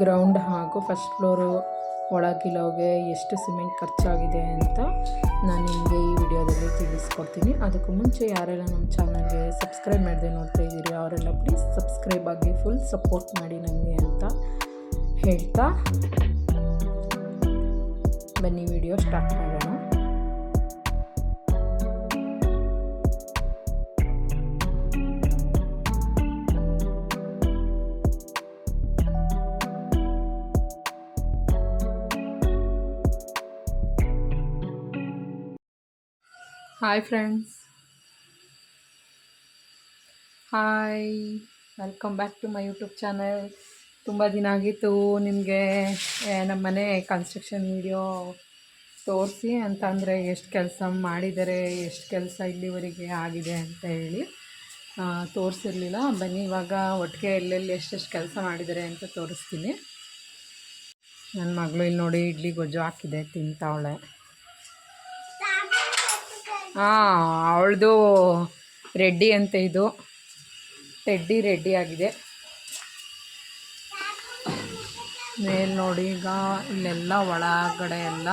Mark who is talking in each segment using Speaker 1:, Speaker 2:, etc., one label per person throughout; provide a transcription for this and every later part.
Speaker 1: Ground ಹಾಗೂ first floor ಒಳಗಿಲೋಗೆ ಎಷ್ಟು cement ಖರ್ಚಾಗಿದೆ ಅಂತ ನಾನು ನಿಮಗೆ ಈ ವಿಡಿಯೋದಲ್ಲಿ ತಿಳಿಸ್ಕೊಡ್ತೀನಿ. ಅದಕ್ಕೂ ಮುಂಚೆ ಯಾರೆಲ್ಲ ನಮ್ಮ ಚಾನಲ್ಗೆ ಸಬ್ಸ್ಕ್ರೈಬ್ ಮಾಡಿದೆ ನೋಡ್ತಾ ಇದ್ದೀರಿ, ಅವರೆಲ್ಲ ಪ್ಲೀಸ್ ಸಬ್ಸ್ಕ್ರೈಬ್ ಆಗಿ ಫುಲ್ ಸಪೋರ್ಟ್ ಮಾಡಿ ನನಗೆ ಅಂತ ಹೇಳ್ತಾ ಬನ್ನಿ ವಿಡಿಯೋ ಸ್ಟಾರ್ಟ್ ಮಾಡೋಣ. Hi friends hi welcome back to my YouTube channel ತುಂಬ ದಿನ ಆಗಿತ್ತು ನಿಮಗೆ ನಮ್ಮ ಮನೆ ಕನ್ಸ್ಟ್ರಕ್ಷನ್ ವೀಡಿಯೋ ತೋರಿಸಿ ಅಂತಂದರೆ ಎಷ್ಟು ಕೆಲಸ ಮಾಡಿದ್ದಾರೆ ಎಷ್ಟು ಕೆಲಸ ಇಲ್ಲಿವರೆಗೆ ಆಗಿದೆ ಅಂತ ಹೇಳಿ ತೋರಿಸಿರ್ಲಿಲ್ಲ. ಬನ್ನಿ, ಇವಾಗ ಒಟ್ಟಿಗೆ ಎಲ್ಲೆಲ್ಲಿ ಎಷ್ಟೆಷ್ಟು ಕೆಲಸ ಮಾಡಿದ್ದಾರೆ ಅಂತ ತೋರಿಸ್ತೀನಿ. ನನ್ನ ಮಗಳು ಇಲ್ಲಿ ನೋಡಿ, ಇಡ್ಲಿ ಗೊಜ್ಜು ಹಾಕಿದೆ, ತಿಂತಾವಳೆ. ಹಾಂ, ಅವಳದು ರೆಡ್ಡಿ ಅಂತ ಇದು. ರೆಡ್ಡಿ ರೆಡ್ಡಿ ಆಗಿದೆ. ಮೇಲೆ ನೋಡಿ, ಈಗ ಇಲ್ಲೆಲ್ಲ ಒಳಗಡೆ ಎಲ್ಲ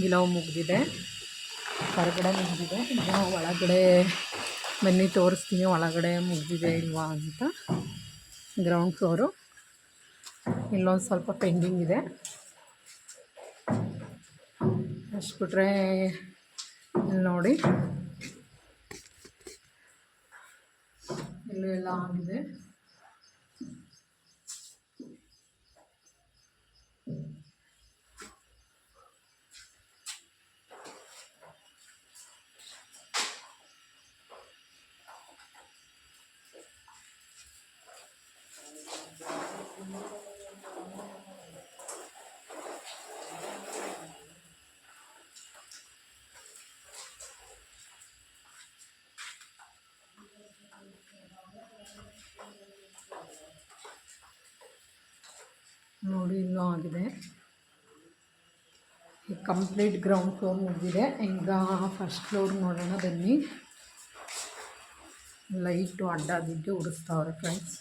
Speaker 1: ಗಿಲವು ಮುಗಿದಿದೆ. ಹೊರಗಡೆ ಮುಗಿದಿದೆ. ಒಳಗಡೆ ಬನ್ನಿ, ತೋರಿಸ್ತೀನಿ ಒಳಗಡೆ ಮುಗಿದಿದೆ ಇಲ್ವಾ ಅಂತ. ಗ್ರೌಂಡ್ ಫ್ಲೋರು ಇಲ್ಲೊಂದು ಸ್ವಲ್ಪ ಪೆಂಡಿಂಗ್ ಇದೆ. ಅಷ್ಟು ಇಲ್ಲಿ ನೋಡಿ. ಇಲ್ಲೂ ಎಲ್ಲ ಆಗಿದೆ. ನೋಡಿ ಇನ್ನೂ ಆಗಿದೆ. ಕಂಪ್ಲೀಟ್ ಗ್ರೌಂಡ್ ಫ್ಲೋರ್ ಮುಗಿದಿದೆ. ಈಗ ಫಸ್ಟ್ ಫ್ಲೋರ್ ನೋಡೋಣ ಬನ್ನಿ. ಲೈಟು ಅಡ್ಡ ಬಿದ್ದು ಉಡಿಸ್ತಾವ್ರೆ ಫ್ರೆಂಡ್ಸ್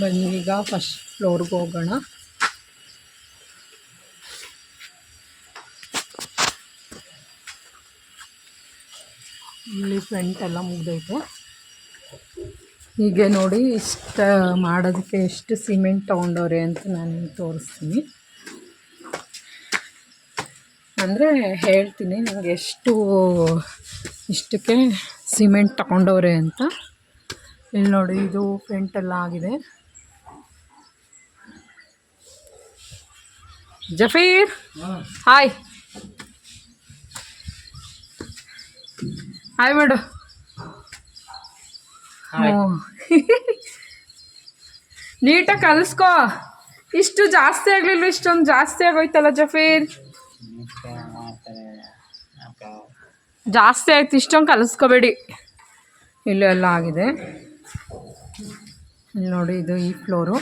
Speaker 1: ಬನ್ನಿ, ಈಗ ಫಸ್ಟ್ ಫ್ಲೋರ್ಗೆ ಹೋಗೋಣ. ಇಲ್ಲಿ ಫ್ರಂಟ್ ಎಲ್ಲ ಮುಗ್ದೈತೆ. ಹೀಗೆ ನೋಡಿ ಇಷ್ಟು ಮಾಡೋದಕ್ಕೆ ಎಷ್ಟು ಸಿಮೆಂಟ್ ತೊಗೊಂಡವ್ರೆ ಅಂತ ನಾನು ತೋರಿಸ್ತೀನಿ. ಅಂದರೆ ಹೇಳ್ತೀನಿ ನನಗೆ ಎಷ್ಟು ಇಷ್ಟಕ್ಕೆ ಸಿಮೆಂಟ್ ತಗೊಂಡವ್ರೆ ಅಂತ. ಇಲ್ಲಿ ನೋಡಿ ಇದು ಫ್ರಂಟ್ ಎಲ್ಲ ಆಗಿದೆ. ಜಫೀರ್ ಹಾಯ್. ಹಾಯ್ ಮೇಡಮ್ ಹ್ಞೂ ನೀಟಾಗಿ ಕಲಿಸ್ಕೋ. ಇಷ್ಟು ಜಾಸ್ತಿ ಆಗಲಿಲ್ಲ, ಇಷ್ಟೊಂದು ಜಾಸ್ತಿ ಆಗೋಯ್ತಲ್ಲ ಜಫೀರ್. ಜಾಸ್ತಿ ಆಯ್ತು, ಇಷ್ಟೊಂದು ಕಲಿಸ್ಕೋಬೇಡಿ. ಇಲ್ಲೂ ಎಲ್ಲ ಆಗಿದೆ. ಇಲ್ಲಿ ನೋಡಿ, ಇದು ಈ ಫ್ಲೋರು.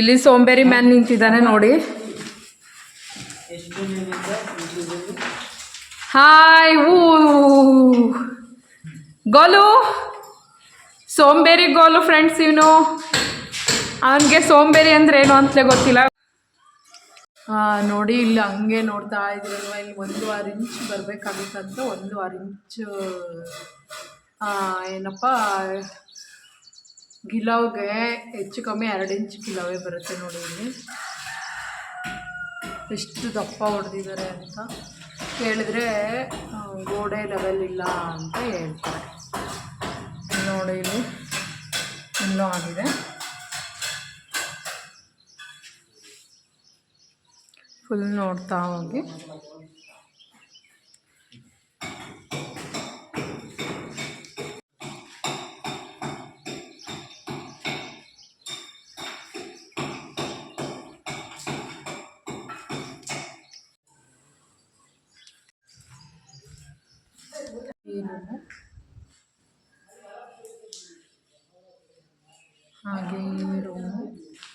Speaker 1: ಇಲ್ಲಿ ಸೋಂಬೇರಿ ಮ್ಯಾನ್ ನಿಂತಿದ್ದಾನೆ ನೋಡಿ. ಹಾಯ್, ಊ. ಗೋಲು. ಸೋಂಬೇರಿ ಗೋಲು ಫ್ರೆಂಡ್ಸ್ ಇವನು. ಅವನಿಗೆ ಸೋಂಬೇರಿ ಅಂದ್ರೆ ಏನು ಅಂತಲೇ ಗೊತ್ತಿಲ್ಲ. ನೋಡಿ ಇಲ್ಲಿ ಹಂಗೆ ನೋಡ್ತಾ ಇದ್ರೆ. ಇಲ್ಲಿ ಒಂದೂವರೆ ಇಂಚ್ ಬರಬೇಕಾಗುತ್ತಂತ ಒಂದು ಆರು ಇಂಚು ಏನಪ್ಪ, ಗಿಲವ್ಗೆ ಹೆಚ್ಚು ಕಮ್ಮಿ ಎರಡು ಇಂಚ್ ಗಿಲವೇ ಬರುತ್ತೆ ನೋಡಿ ಇಲ್ಲಿ. ಎಷ್ಟು ದಪ್ಪ ಹೊಡೆದಿದ್ದಾರೆ ಅಂತ ಕೇಳಿದ್ರೆ ಗೋಡೆ ಲೆವೆಲ್ ಇಲ್ಲ ಅಂತ ಹೇಳ್ತಾರೆ. ನೋಡಿ ಇಲ್ಲಿ, ಇನ್ನೂ ಆಗಿದೆ. ಫುಲ್ ನೋಡ್ತಾ ಹೋಗಿ. ಹಾಗೆ ಈ ರೂಮು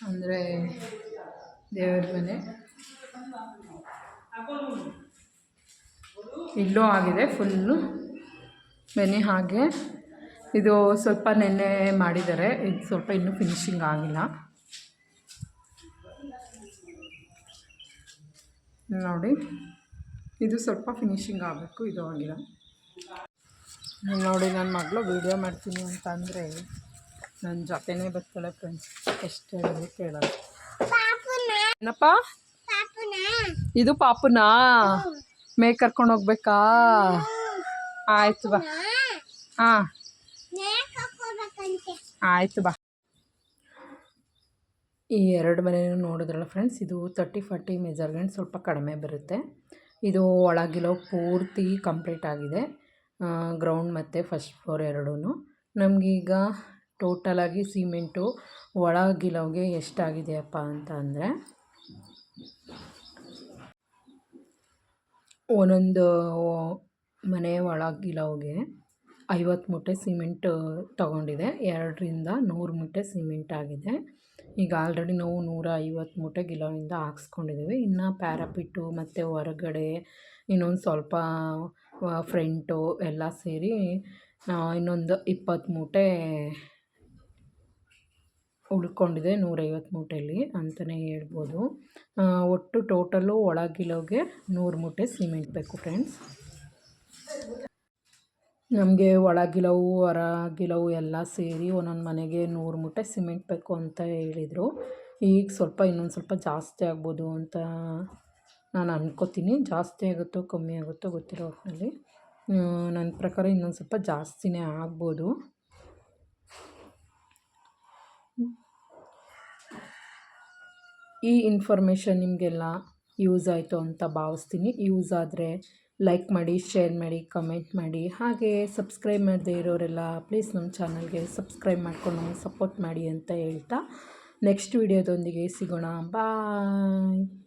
Speaker 1: ಅಂದರೆ ದೇವರ ಮನೆ. ಇಲ್ಲೂ ಆಗಿದೆ ಫುಲ್ಲು ಬೆನಿ ಹಾಗೆ. ಇದು ಸ್ವಲ್ಪ ನೆನ್ನೆ ಮಾಡಿದ್ದಾರೆ, ಇದು ಸ್ವಲ್ಪ ಇನ್ನೂ ಫಿನಿಶಿಂಗ್ ಆಗಿಲ್ಲ. ನೋಡಿ, ಇದು ಸ್ವಲ್ಪ ಫಿನಿಶಿಂಗ್ ಆಗಬೇಕು, ಇದು ಆಗಿಲ್ಲ. ನೋಡಿ ನನ್ನ ಮಗಳು ವೀಡಿಯೋ ಮಾಡ್ತೀನಿ ಅಂತ ಅಂದರೆ ನನ್ನ ಜೊತೆನೇ ಬರ್ತಾಳೆ ಫ್ರೆಂಡ್ಸ್ ಎಷ್ಟು ಹೇಳಿದ್ರು ಕೇಳಲ್ಲ. ಏನಪ್ಪ? ಇದು ಪಾಪುನಾ? ಮೇ ಕರ್ಕೊಂಡು ಹೋಗ್ಬೇಕಾ? ಆಯ್ತು ಬಾ. ಹಾಂ. ಆಯಿತು ಬಾ. ಈ ಎರಡು ಮನೆಯೂ ನೋಡಿದ್ರಲ್ಲ ಫ್ರೆಂಡ್ಸ್ ಇದು ತರ್ಟಿ ಫಾರ್ಟಿ ಮೆಜರ್ಮೆಂಟ್ ಸ್ವಲ್ಪ ಕಡಿಮೆ ಬರುತ್ತೆ. ಇದು ಒಳಗಿಲೋ ಪೂರ್ತಿ ಕಂಪ್ಲೀಟ್ ಆಗಿದೆ. ಗ್ರೌಂಡ್ ಮತ್ತು ಫಸ್ಟ್ ಫ್ಲೋರ್ ಎರಡೂ ನಮಗೀಗ ಟೋಟಲಾಗಿ ಸಿಮೆಂಟು ಒಳಗಿಲೋಗೆ ಎಷ್ಟಾಗಿದೆಯಪ್ಪ ಅಂತ ಅಂದರೆ, ಒಂದೊಂದು ಮನೆ ಒಳಗಿಲೋಗೆ ಐವತ್ತು ಮೂಟೆ ಸಿಮೆಂಟ್ ತಗೊಂಡಿದೆ. ಎರಡರಿಂದ ನೂರು ಮೂಟೆ ಸಿಮೆಂಟ್ ಆಗಿದೆ. ಈಗ ಆಲ್ರೆಡಿ ನಾವು ನೂರ ಐವತ್ತು ಮೂಟೆ ಗಿಲವಿಂದ ಹಾಕ್ಸ್ಕೊಂಡಿದ್ದೀವಿ ಇನ್ನು ಪ್ಯಾರಾಪಿಟ್ಟು ಮತ್ತು ಹೊರಗಡೆ ಇನ್ನೊಂದು ಸ್ವಲ್ಪ ಫ್ರಂಟು ಎಲ್ಲ ಸೇರಿ ಇನ್ನೊಂದು ಇಪ್ಪತ್ತು ಮೂಟೆ ಉಳ್ಕೊಂಡಿದೆ, ನೂರೈವತ್ತು ಮೂಟೆಯಲ್ಲಿ ಅಂತಲೇ ಹೇಳ್ಬೋದು. ಒಟ್ಟು ಟೋಟಲು ಒಳಗಿಲೋಗೆ ನೂರು ಮೂಟೆ ಸಿಮೆಂಟ್ ಬೇಕು ಫ್ರೆಂಡ್ಸ್ ನಮಗೆ ಒಳಗಿಲವು, ಹೊರಗಿಲವು ಎಲ್ಲ ಸೇರಿ ಒಂದೊಂದು ಮನೆಗೆ ನೂರು ಮೂಟೆ ಸಿಮೆಂಟ್ ಬೇಕು ಅಂತ ಹೇಳಿದರು. ಈಗ ಸ್ವಲ್ಪ ಇನ್ನೊಂದು ಸ್ವಲ್ಪ ಜಾಸ್ತಿ ಆಗ್ಬೋದು ಅಂತ ನಾನು ಅಂದ್ಕೋತೀನಿ ಜಾಸ್ತಿ ಆಗುತ್ತೋ, ಕಮ್ಮಿ ಆಗುತ್ತೋ ಗೊತ್ತಿರೋ ಹೊತ್ತಿನಲ್ಲಿ ನನ್ನ ಪ್ರಕಾರ ಇನ್ನೊಂದು ಸ್ವಲ್ಪ ಜಾಸ್ತಿನೇ ಆಗ್ಬೋದು. ಈ ಇನ್ಫಾರ್ಮೇಷನ್ ನಿಮಗೆಲ್ಲ ಯೂಸ್ ಆಯಿತು ಅಂತ ಭಾವಿಸ್ತೀನಿ. ಯೂಸ್ ಆದರೆ ಲೈಕ್ ಮಾಡಿ, ಶೇರ್ ಮಾಡಿ, ಕಮೆಂಟ್ ಮಾಡಿ. ಹಾಗೆ ಸಬ್ಸ್ಕ್ರೈಬ್ ಮಾಡದೇ ಇರೋರೆಲ್ಲ ಪ್ಲೀಸ್ ನಮ್ಮ ಚಾನಲ್ಗೆ ಸಬ್ಸ್ಕ್ರೈಬ್ ಮಾಡ್ಕೊಂಡು ಸಪೋರ್ಟ್ ಮಾಡಿ ಅಂತ ಹೇಳ್ತಾ ನೆಕ್ಸ್ಟ್ ವಿಡಿಯೋದೊಂದಿಗೆ ಸಿಗೋಣ. ಬಾಯ್.